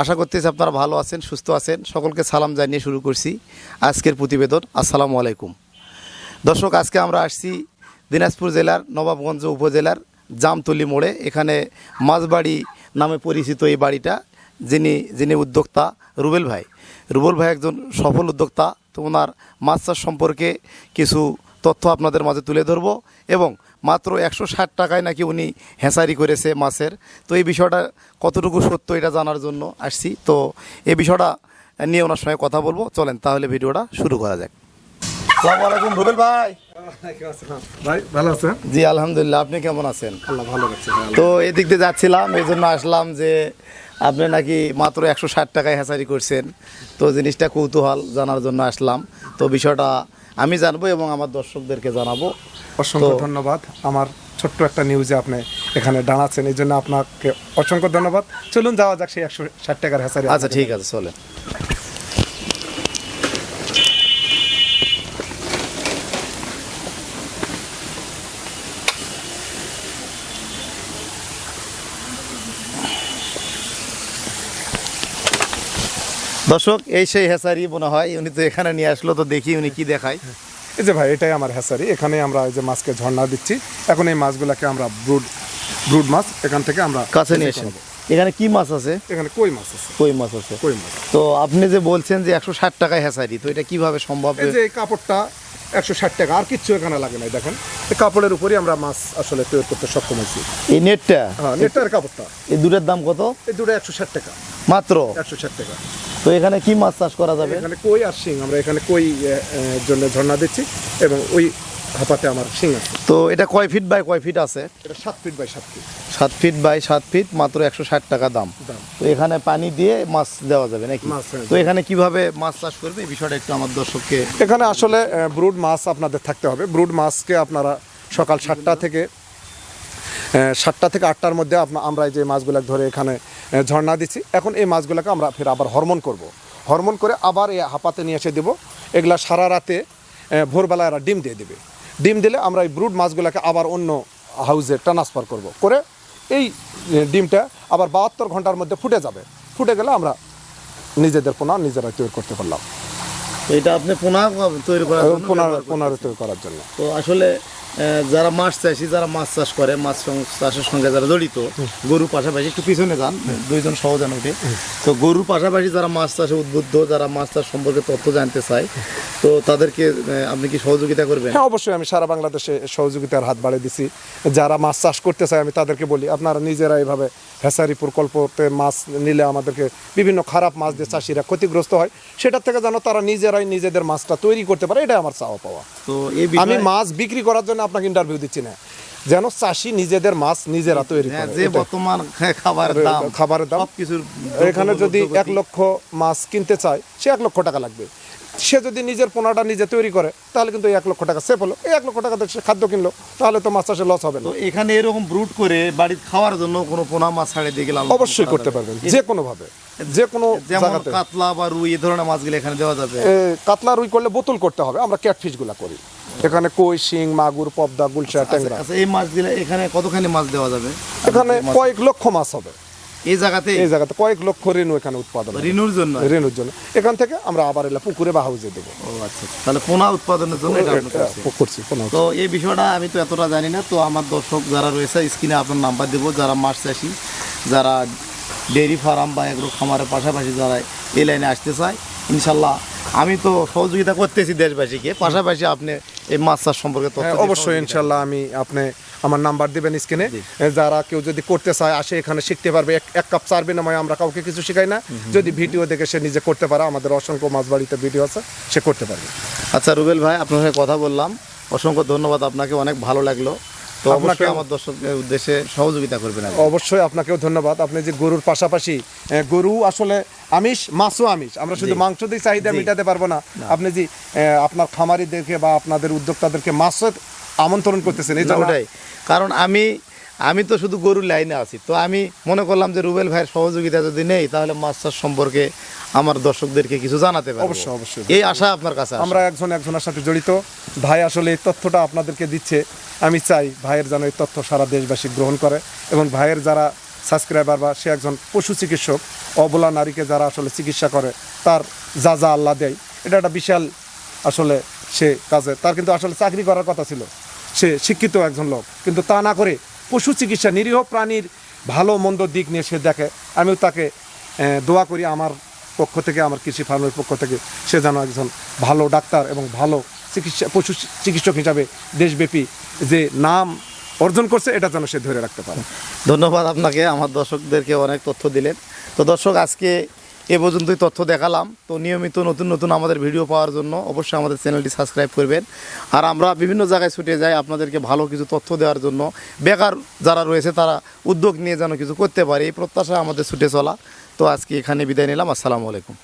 আশা করতেছি আপনারা ভালো আছেন, সুস্থ আছেন। সকলকে সালাম জানিয়ে শুরু করছি আজকের প্রতিবেদন। আসসালামু আলাইকুম। দর্শক, আজকে আমরা আসছি দিনাজপুর জেলার নবাবগঞ্জ উপজেলার জামতলি মোড়ে। এখানে মাছবাড়ি নামে পরিচিত এই বাড়িটা, যিনি যিনি উদ্যোক্তা রুবেল ভাই। রুবেল ভাই একজন সফল উদ্যোক্তা। তো ওনার মাছ চাষ সম্পর্কে কিছু তথ্য আপনাদের মাঝে তুলে ধরব এবং মাত্র একশো ষাট টাকায় নাকি উনি হেঁচারি করেছে মাছের। তো এই বিষয়টা কতটুকু সত্য এটা জানার জন্য আসছি। তো এই বিষয়টা নিয়ে ওনার সঙ্গে কথা বলব। চলেন তাহলে ভিডিওটা শুরু করা যাক। আসসালামু আলাইকুম রুবেল ভাই। ভাই ভালো আছেন? জি আলহামদুলিল্লাহ। আপনি কেমন আছেন? আল্লাহ ভালো তো এদিক দিয়ে যাচ্ছিলাম এই জন্য আসলাম যে আপনি নাকি মাত্র একশো ষাট টাকায় হ্যাচারি করছেন। তো জিনিসটা কৌতূহল জানার জন্য আসলাম। তো বিষয়টা আমি জানব এবং আমার দর্শকদেরকে জানাব। অসংখ্য ধন্যবাদ। আমার ছোট্ট একটা নিউজে আপনি এখানে দাঁড়াচ্ছেন এই জন্য আপনাকে অসংখ্য ধন্যবাদ। চলুন যাওয়া যাক সেই একশো ষাট টাকার হ্যাঁ আচ্ছা ঠিক আছে চলেন। দর্শক এই সেই হেসারি মনে হয় উনি তো এখানে নিয়ে আসলো তো দেখি উনি কি দেখায়। এই যে ভাই এটাই আমার হেসারি। এখানে আমরা এই যে মাছকে ঝর্ণা দিচ্ছি। এখন এই মাছগুলোকে আমরা ব্রুড ব্রুড মাছ এখান থেকে আমরা কাছে নিয়ে এসেন এখানে কি মাছ আছে? এখানে কই মাছ আছে? কই মাছ আছে? কই মাছ? তো আপনি যে বলছেন যে একশো ষাট টাকায় হেসারি তো এটা কীভাবে সম্ভব? এই যে এই কাপড়টা একশো ষাট টাকা আর কিচ্ছু এখানে লাগে নাই দেখেন। এই কাপড়ের উপরই আমরা মাছ আসলে তৈরি করতে সক্ষম হয়েছি। এই নেটটা? হ্যাঁ নেটার কাপড়টা। এই দুটোর দাম কত? এই দুটো একশো ষাট টাকা। মাত্র? একশো ষাট টাকা। তো এখানে কি মাছ চাষ করা যাবে? এখানে কই আর শিং? আমরা এখানে কই জন্য ঝর্ণা দিচ্ছি এবং ওই হাপাতে আমার শিং আছে। তো এটা কয় ফিট বাই কয় ফিট আছে? এটা সাত ফিট বাই সাত ফিট। সাত ফিট বাই সাত ফিট মাত্র একশো ষাট টাকা দাম। তো এখানে পানি দিয়ে মাছ দেওয়া যাবে নাকি? তো এখানে কীভাবে মাছ চাষ করবে? এই বিষয়টা একটু আমার দর্শককে এখানে আসলে ব্রুড মাছ আপনাদের থাকতে হবে। ব্রুড মাছকে আপনারা সকাল সাতটা থেকে সাতটা থেকে আটটার মধ্যে আমরা এই যে মাছগুলো ধরে এখানে ঝর্ণা দিচ্ছি এখন এই মাছগুলোকে আমরা ফের আবার হরমোন করব। হরমোন করে আবার এই হাপাতে নিয়ে এসে দেবো। এগুলা সারা রাতে এ, ভোরবেলা এরা ডিম দিয়ে দেবে। ডিম দিলে আমরা এই ব্রুড মাছগুলোকে আবার অন্য হাউসে ট্রান্সফার করব। করে এই ডিমটা আবার বাহাত্তর ঘণ্টার মধ্যে ফুটে যাবে। ফুটে গেলে আমরা নিজেদের পোনা নিজেরা তৈরি করতে পারলাম। এটা আপনি পোনা তৈরি করার জন্য পুনর পুনরায় তৈরি করার জন্য। তো আসলে যারা মাছ চাষি যারা মাছ চাষ করে মাছ চাষের সঙ্গে যারা জড়িত গরুর পাশাপাশি একটু পিছনে যান দুইজন সহজান উঠে। তো গরুর পাশাপাশি যারা মাছ চাষে উদ্বুদ্ধ যারা মাছ চাষ সম্পর্কে তথ্য জানতে চায় তো তাদেরকে আপনি কি সহযোগিতা করবেন? হ্যাঁ অবশ্যই আমি সারা বাংলাদেশে সহযোগিতার হাত বাড়িয়ে দিছি। যারা মাছ চাষ করতে চায় আমি তাদেরকে বলি আপনারা নিজেরা এইভাবে হ্যাসারি প্রকল্পতে মাছ নিলে আমাদেরকে বিভিন্ন খারাপ মাছ দিয়ে চাষিরা ক্ষতিগ্রস্ত হয়। সেটার থেকে যেন তারা নিজেরাই নিজেদের মাছটা তৈরি করতে পারে এটাই আমার চাওয়া পাওয়া। তো আমি মাছ বিক্রি করার জন্য আপনাকে ইন্টারভিউ দিচ্ছি না। যেন চাষি নিজেদের মাছ নিজেরা তৈরি হ্যাঁ, করে যে বর্তমান খাবারের দাম খাবারের দাম। এখানে যদি এক লক্ষ মাছ কিনতে চায় সে এক লক্ষ টাকা লাগবে। সে যদি নিজের পোনাটা নিজে তৈরি করে তাহলে কিন্তু এক লক্ষ টাকা সেফ হলো। এই এক লক্ষ টাকা দিয়ে সে খাদ্য কিনলো তাহলে তো মাছ চাষে লস হবে না। এখানে এরকম ব্রুট করে বাড়ির খাওয়ার জন্য কোনো পোনা মাছ ছাড়ে দিয়ে গেলাম অবশ্যই করতে পারবেন যে কোনো ভাবে যে কোনো জায়গাতে। কাতলা বা রুই এই ধরনের মাছগুলো এখানে দেওয়া যাবে। কাতলা রুই করলে বোতল করতে হবে আমরা ক্যাটফিশগুলা করি। এখানে কই শিং মাগুর পবদা গুলশা ট্যাংরা। আচ্ছা এই মাছগুলো এখানে কতখানি মাছ দেওয়া যাবে? এখানে কয়েক লক্ষ মাছ হবে। এই জায়গাতে এই জায়গাতে কয়েক লক্ষ রেণু এখানে উৎপাদন। রিনুর জন্য? রেণুর জন্য। এখান থেকে আমরা আবার এলা পুকুরে বা হাউজে দেবো। ও আচ্ছা তাহলে পোনা উৎপাদনের জন্য এটা করছি তো এই বিষয়টা আমি তো এতটা জানি না। তো আমার দর্শক যারা রয়েছে স্ক্রিনে আপনার নাম্বার দেবো। যারা মাছ চাষি যারা ডেয়ারি ফার্ম বা এগুলো খামারের পাশাপাশি যারা এই লাইনে আসতে চায় ইনশাল্লাহ আমি তো সহযোগিতা করতেছি দেশবাসীকে। পাশাপাশি আপনি এই মাছ চাষ সম্পর্কে হ্যাঁ অবশ্যই ইনশাল্লাহ আমি আপনি আমার নাম্বার দিবেন স্ক্রিনে। যারা কেউ যদি করতে চায় আসে এখানে শিখতে পারবে। এক- কাপ চার বিনিময়ে আমরা কাউকে কিছু শেখাই না। যদি ভিডিও দেখে সে নিজে করতে পারে আমাদের অসংখ্য মাছ বাড়িতে ভিডিও আছে সে করতে পারবে। আচ্ছা রুবেল ভাই আপনার সাথে কথা বললাম। অসংখ্য ধন্যবাদ আপনাকে অনেক ভালো লাগল। তো আপনাকেও- আমার দর্শকের উদ্দেশ্যে সহযোগিতা করবেন। অবশ্যই আপনাকেও ধন্যবাদ। আপনি যে গরুর পাশাপাশি গরু আসলে আমিষ মাছও আমিষ। আমরা শুধু মাংস দিয়ে চাহিদা মেটাতে পারব না। আপনি যে আপনার খামারিদেরকে বা আপনাদের উদ্যোক্তাদেরকে মাছের আমন্ত্রণ করতেছেন এই ওটাই। কারণ আমি আমি তো শুধু গরুর লাইনে আছি। তো আমি মনে করলাম যে রুবেল ভাইয়ের সহযোগিতা যদি নেই তাহলে মাছ চাষ সম্পর্কে আমার দর্শকদেরকে কিছু জানাতে পারব। অবশ্যই, অবশ্যই। এই আশা আপনার কাছে আমরা একজন একজনের সাথে জড়িত। ভাই আসলে এই তথ্যটা আপনাদেরকে দিচ্ছে। আমি চাই ভাইয়ের যেন এই তথ্য সারা দেশবাসী গ্রহণ করে এবং ভাইয়ের যারা সাবস্ক্রাইবার বা সে একজন পশু চিকিৎসক অবলা নারীকে যারা আসলে চিকিৎসা করে তার যা যা আল্লাহ দেয় এটা একটা বিশাল আসলে সে কাজে তার কিন্তু আসলে চাকরি করার কথা ছিল। সে শিক্ষিত একজন লোক। কিন্তু তা না করে পশু চিকিৎসা, নিরীহ প্রাণীর ভালো মন্দ দিক নিয়ে সে দেখে। আমিও তাকে দোয়া করি আমার পক্ষ থেকে, আমার কৃষি ফার্মের পক্ষ থেকে, সে যেন একজন ভালো ডাক্তার এবং ভালো চিকিৎসা, পশু চিকিৎসক হিসাবে দেশব্যাপী যে নাম অর্জন করছে, এটা যেন সে ধরে রাখতে পারে। ধন্যবাদ আপনাকে। আমার দর্শকদেরকে অনেক তথ্য দিলেন। তো দর্শক, আজকে এ পর্যন্তই তথ্য দেখালাম। তো নিয়মিত নতুন নতুন আমাদের ভিডিও পাওয়ার জন্য অবশ্যই আমাদের চ্যানেলটি সাবস্ক্রাইব করবেন। আর আমরা বিভিন্ন জায়গায় ছুটে যাই আপনাদেরকে ভালো কিছু তথ্য দেওয়ার জন্য। বেকার যারা রয়েছে তারা উদ্যোগ নিয়ে যেন কিছু করতে পারে, এই প্রত্যাশা আমাদের ছুটে চলা। তো আজকে এখানে বিদায় নিলাম। আসসালামু আলাইকুম।